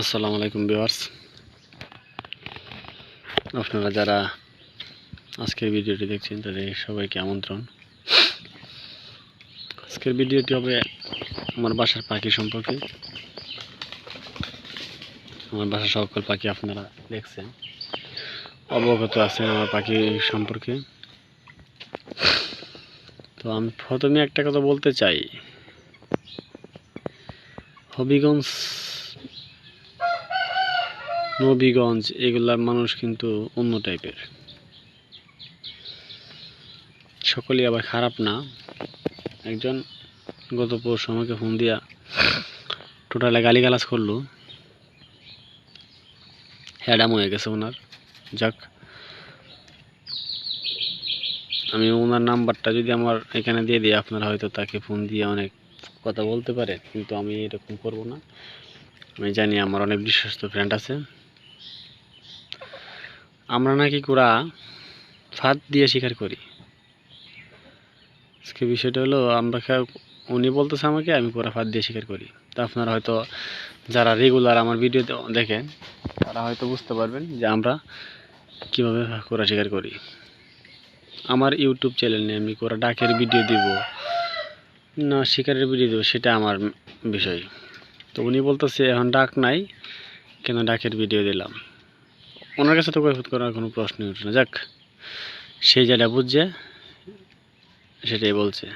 আসসালামু আলাইকুম ভিউয়ার্স। আপনারা যারা আজকের ভিডিওটি দেখছেন, তাদের সবাইকে আমন্ত্রণ। আজকের ভিডিওটি হবে আমার বাসার পাখি সম্পর্কে। আমার বাসার সকল পাখি আপনারা দেখছেন। অবগত আছেন আমার পাখি সম্পর্কে। তো আমি প্রথমে একটা কথা বলতে চাই। হবিগঞ্জ নবীগঞ্জ এগুলার মানুষ কিন্তু অন্য টাইপের। সকলেই আবার খারাপ না। একজন গত পরশু আমাকে ফোন দিয়া টোটালে গালিগালাজ করল। হ্যাডাম হয়ে গেছে ওনার। যাক। আমি ওনার নাম্বারটা যদি আমার এখানে দিয়ে দিই, আপনারা হয়তো তাকে ফোন দিয়ে অনেক কথা বলতে পারে কিন্তু আমি এরকম করব না। আমি জানি আমার অনেক বিশ্বস্ত ফ্রেন্ড আছে। আমরা নাকি কুড়া ফাঁদ দিয়ে শিকার করি। আজকে বিষয়টা হলো, আমরা উনি বলতেছে আমাকে, আমি কুড়া ফাঁদ দিয়ে শিকার করি। তা আপনারা হয়তো যারা রেগুলার আমার ভিডিও দেখেন, তারা হয়তো বুঝতে পারবেন যে আমরা কীভাবে কুড়া শিকার করি। আমার ইউটিউব চ্যানেল নিয়ে আমি কুড়া ডাকের ভিডিও দিব, না শিকারের ভিডিও দেবো, সেটা আমার বিষয়। তো উনি বলতেছে, এখন ডাক নাই, কেন ডাকের ভিডিও দিলাম? ওনার কাছে তো কৈফত করার কোনো প্রশ্নই উঠে না। যাক সেই যেটা বুঝছে, সেটাই বলছে।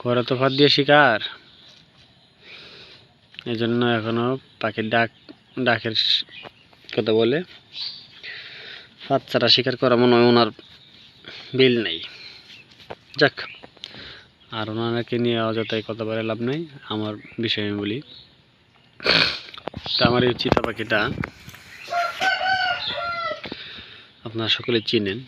করা তো ফাঁদ দিয়ে শিকার। এই জন্য এখনও পাখির ডাক, ডাকের কথা বলে, ফাঁদ ছাড়া শিকার করা মনে হয় ওনার বিল নেই। যাক, আর ওনাকে নিয়ে অযথাই কথা বলে লাভ নেই। আমার বিষয়ে আমি বলি, তা আমার এই চিতা পাখিটা আপনারা সকলে চিনেন।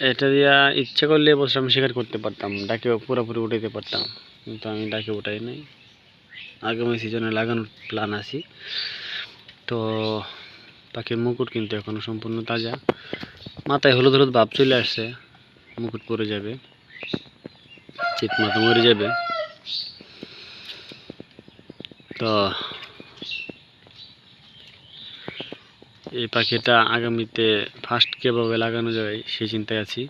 এটা দিয়া ইচ্ছা করলে বছর আমি শিকার করতে পারতাম, ডাকে পুরোপুরি উঠাইতে পারতাম। কিন্তু আমি ডাকে উঠাই নাই। আগামী সিজনে লাগানোর প্ল্যান আছি। তো পাখির মুকুট কিন্তু এখনও সম্পূর্ণ তাজা। মাথায় হলুদ হলুদ ভাব চলে আসছে। মুকুট পরে যাবে। চিত মাথা মরে যাবে। তো এই পাখিটা আগামীতে ফার্স্ট কীভাবে লাগানো যায় সেই চিন্তায় আছি।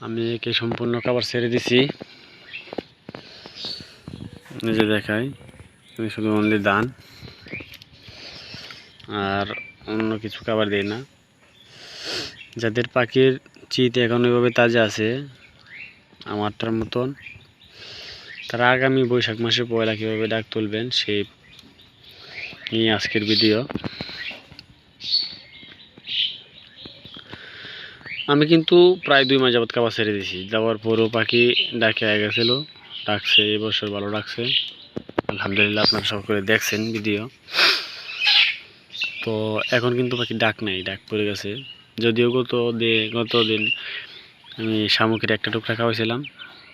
আমি একে সম্পূর্ণ খাবার ছেড়ে দিছি। নিজে দেখাই, আমি শুধু অনলি দান। আর অন্য কিছু খাবার দিই না। যাদের পাখির চিত এখন ওইভাবে তাজা আছে, আমারটার মতন, তারা আগামী বৈশাখ মাসে পয়লা কীভাবে ডাক তুলবেন, সেই নিয়ে আজকের ভিডিও আমি কিন্তু প্রায় দুই মাস যাবত খাবার ছেড়ে দিয়েছি যাওয়ার পরও পাখি ডাকে গেছিল, ডাকছে এবছর ভালো ডাকছে। আলহামদুলিল্লাহ আপনারা সব করে দেখছেন ভিডিও। তো এখন কিন্তু পাখি ডাক নাই, ডাক পড়ে গেছে। যদিও গত গত দিন আমি শামুকের একটা টুকরা খাওয়াইছিলাম,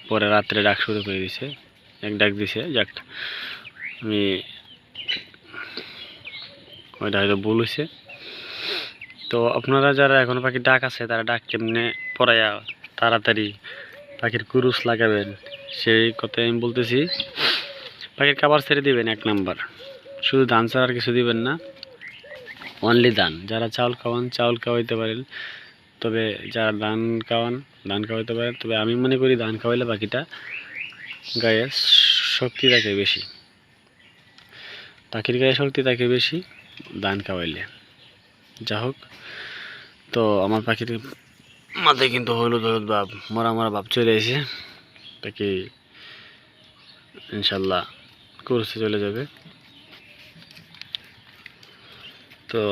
পরে রাত্রে ডাক শুরু করে দিছে। এক ডাক দিছে, যাক, আমি ওইটা হয়তো ভুল হয়েছে তো আপনারা যারা এখন পাখি ডাক আছে, তারা ডাক কেমনে পড়াইয়া তাড়াতাড়ি পাখির কুরুস লাগাবেন? সেই কথাই আমি বলতেছি। পাখির খাবার ছেড়ে দিবেন এক নাম্বার। শুধু ধান ছাড়া আর কিছু দিবেন না। অনলি ধান। যারা চাউল খাওয়ান, চাউল খাওয়াইতে পারেন। তবে যারা ধান খাওয়ান, ধান খাওয়াইতে পারেন। তবে আমি মনে করি ধান খাওয়াইলে পাখিটা গায়ে শক্তি থাকে বেশি। পাখির গায়ে শক্তি থাকে বেশি ধান খাওয়াইলে। যা হোক। তো আমার পাখির মাথায় কিন্তু হলুদ হলুদ ভাব, মরা মরা ভাব চলে এসে পাখি ইনশাল্লাহ কোর্সে চলে যাবে। তো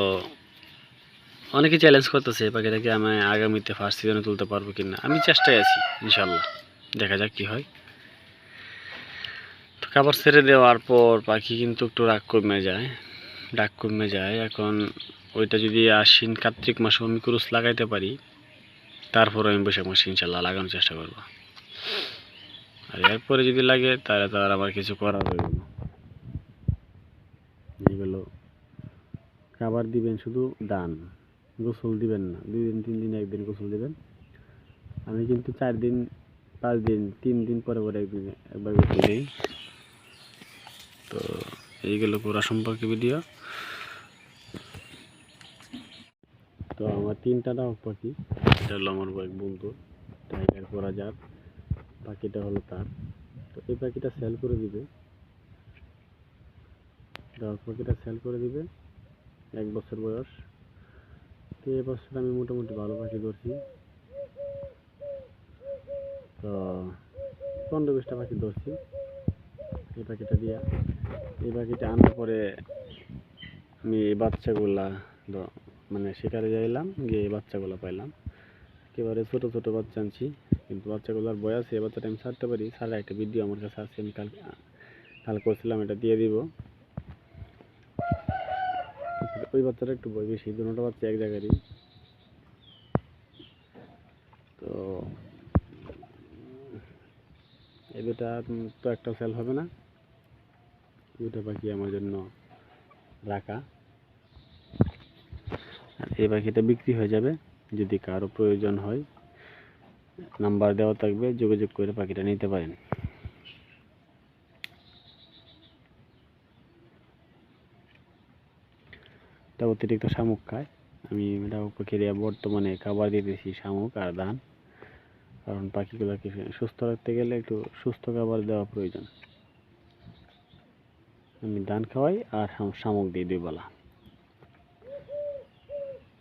অনেকে চ্যালেঞ্জ করতেছে, পাখিটাকে আমি আগামীতে ফার্স্ট সিজনে তুলতে পারব কি না আমি চেষ্টায় আছি, ইনশাল্লাহ। দেখা যাক কি হয়। তো খাবার ছেড়ে দেওয়ার পর পাখি কিন্তু একটু রাগ কমে যায়। ডাক কমে যায়, এখন ওইটা যদি আশ্বিন কার্তিক মাসে আমি ক্রুশ লাগাইতে পারি তারপর আমি বৈশাখ মাসে ইনশাল্লাহ লাগানোর চেষ্টা করব। আর এরপরে যদি লাগে, তাহলে তো আর আমার কিছু করার হইব না। এগুলো খাবার দিবেন শুধু দান গোসল দিবেন না। দুই দিন, তিন দিন, একদিন গোসল দিবেন। আমি কিন্তু চার দিন, পাঁচ দিন, তিন দিন পরে পরে একদিন, একবার গোসল দিই। তো এইগুলো করা সম্পর্কে ভিডিও তো আমার তিনটা ডাক পাখি। এটা হলো আমার এক বন্ধু। টাইগার করা যার পাখিটা হলো তার। তো এই পাখিটা সেল করে দিবে। ডাক পাখিটা সেল করে দিবে। এক বছর বয়স। তো এবছর আমি মোটামুটি ভালো পাখি ধরছি। তো পনেরো বিশটা পাখি ধরছি। এই পাখিটা দিয়া। এই পাখিটা আনার পরে আমি এই বাচ্চাগুলা মানে শিকারে যাইলাম, গিয়ে বাচ্চাগুলো পাইলাম। একেবারে ছোটো ছোটো বাচ্চা আনছি, কিন্তু বাচ্চাগুলোর বয়স এই বাচ্চাটা আমি ছাড়তে পারি। ছাড়া একটা ভিডিও আমার কাছে আছে, আমি কাল কাল করছিলাম, এটা দিয়ে দিব। ওই বাচ্চাটা একটু বয় বেশি, দুটো বাচ্চা এক জায়গারই। তো, এই দুটা তো একটা সেল হবে না। দুটো পাখি আমার জন্য রাখা। আর এই পাখিটা বিক্রি হয়ে যাবে যদি কারও প্রয়োজন হয়। নাম্বার দেওয়া থাকবে, যোগাযোগ করে পাখিটা নিতে পারেন। এটা অতিরিক্ত শামুক খায়। আমি এটা পাখির বর্তমানে খাবার দিতেছি শামুক আর ধান। কারণ পাখিগুলোকে সুস্থ রাখতে গেলে একটু সুস্থ খাবার দেওয়া প্রয়োজন। আমি ধান খাওয়াই আর শাম- শামুক দিই দুই বেলা।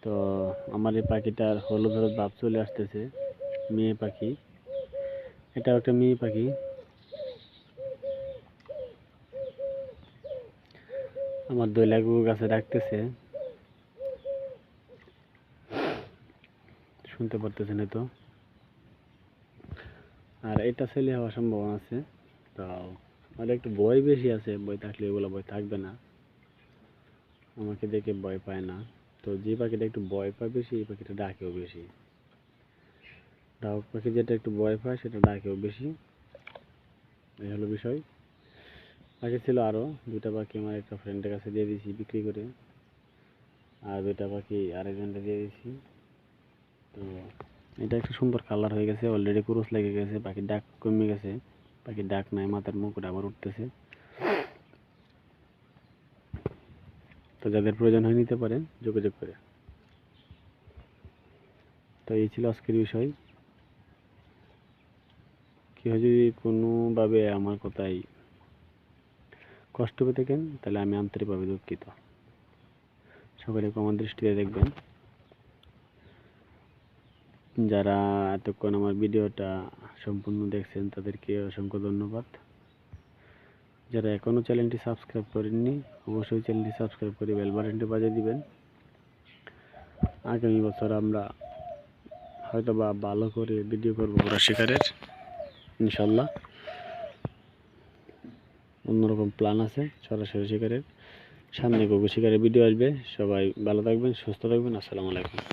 তো আমার এই পাখিটার হলুদ হলুদ ভাব চলে আসতেছে, মেয়ে পাখি। এটাও একটা মেয়ে পাখি। আমার কুকুর গাছে ডাকতেছে শুনতে পারতেছেন তো আর এটা ছেলে হওয়ার সম্ভাবনা আছে। তো আর একটু ভয় বেশি আছে বই থাকলে এগুলো বই থাকবে না। আমাকে দেখে ভয় পায় না। তো যে পাখিটা একটু ভয় বেশি, এই পাখিটা ডাকেও বেশি। ডাক পাখি যেটা একটু ভয় পায়, সেটা ডাকেও বেশি। এই হলো বিষয়। পাখি ছিল আরও দুটা পাখি আমার একটা ফ্রেন্ডের কাছে দিয়ে দিয়েছি বিক্রি করে। আর দুটা পাখি আরেকজনটা দিয়ে দিয়েছি। তো এটা একটা সুন্দর কালার হয়ে গেছে। অলরেডি ক্রুশ লেগে গেছে। পাখির ডাক কমে গেছে। পাখির ডাক নাই, মাথার মুকুট আবার উঠতেছে। তো যাদের প্রয়োজন হয় নিতে পারেন, যোগাযোগ করে। তো এই ছিল আজকের বিষয়। কেউ যদি কোনোভাবে আমার কথাই কষ্ট পেয়ে থাকেন, তাহলে আমি আন্তরিকভাবে দুঃখিত। সকলে আমার দৃষ্টিতে দেখবেন। যারা এতক্ষণ আমার ভিডিওটা সম্পূর্ণ দেখছেন, তাদেরকে অসংখ্য ধন্যবাদ। যারা এখনও চ্যানেলটি সাবস্ক্রাইব করেননি, অবশ্যই চ্যানেলটি সাবস্ক্রাইব করে বেল বাজিয়ে দিবেন। আগামী বছর আমরা হয়তো বা ভালো করে ভিডিও করব ওরা শিকারের, ইনশাল্লাহ। অন্যরকম প্ল্যান আছে সরাসরি শিকারের। সামনে গগু শিকারের ভিডিও আসবে। সবাই ভালো থাকবেন, সুস্থ থাকবেন। আসসালামু আলাইকুম।